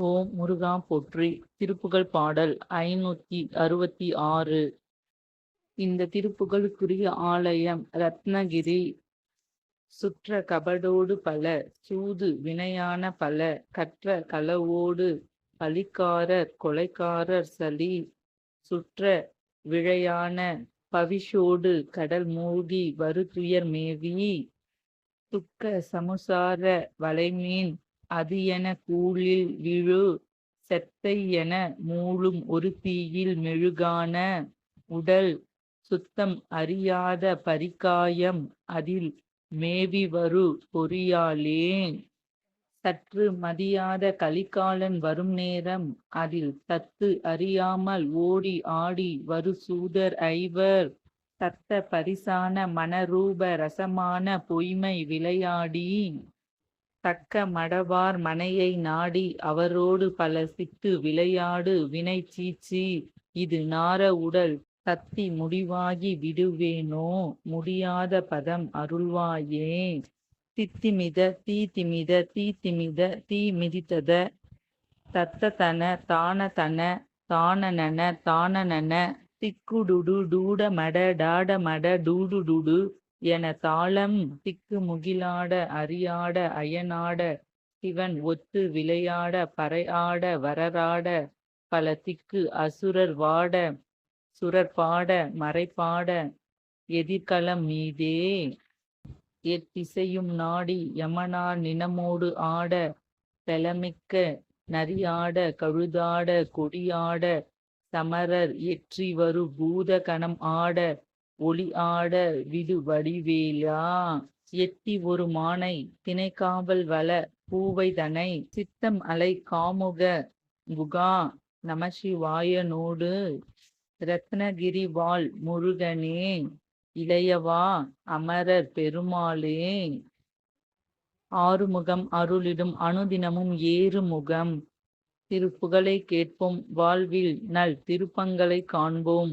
ஓம் முருகா போற்றி. திருப்புகழ் பாடல் ஐநூத்தி அறுபத்தி ஆறு. இந்த திருப்புகழுக்குரிய ஆலயம் ரத்னகிரி. சுற்ற கபடோடு பல சூது வினையான பல கற்ற களவோடு பலிக்காரர் கொலைக்காரர் சலி. சுற்ற விழையான பவிஷோடு கடல் மூழ்கி வருதுயர் மேவி. துக்க சமுசார வலைமீன் அது என கூழில் விழு செத்தை என மூழும் ஒரு தீயில் மெழுகான உடல் சுத்தம் அறியாத பரிகாயம் அதில் மேவி வரு பொறியாலேன் சற்று மதியாத கலிகாலன் வரும் நேரம் அதில் தத்து அறியாமல் ஓடி ஆடி வரு சூதர் ஐவர். தத்த பரிசான மனரூப ரசமான பொய்மை விளையாடி தக்க மடவார் மனையை நாடி அவரோடு பல சித்து விளையாடு வினை சீச்சி இது நார உடல் தத்தி முடிவாகி விடுவேனோ? முடியாத பதம் அருள்வாயே. தித்திமித தீ திமித தீ திமித தீ மிதித்தத தத்த தன தான தன தானனன தானனன. திக்குடுடு டூட மட டாட மட டூடு டுடு என தாளம் திக்கு முகிலாட அறியாட அயனாட சிவன் ஒத்து விளையாட பறையாட வரராட பல திக்கு அசுரர் வாட சுரர் பாட மறைப்பாட எதிர்கலம் மீதே. எத்திசையும் நாடி யமனார் நினமோடு ஆட பெலமிக்க நரியாட கழுதாட கொடியாட சமரர் எற்றி வரு பூத கணம் ஆட ஒளி ஆட விடு வடிவேலா. எட்டி ஒரு மானை திணைக்காவல் வள பூவை தனை. சித்தம் அலை காமுக குகா நமசிவாயனோடு ரத்னகிரி வாழ் முருகனே. இளையவா அமரர் பெருமாளே. ஆறுமுகம் அருளிடும் அனுதினமும் ஏறுமுகம். திருப்புகழை கேட்போம் வாழ்வில் நல் திருப்பங்களை காண்போம்.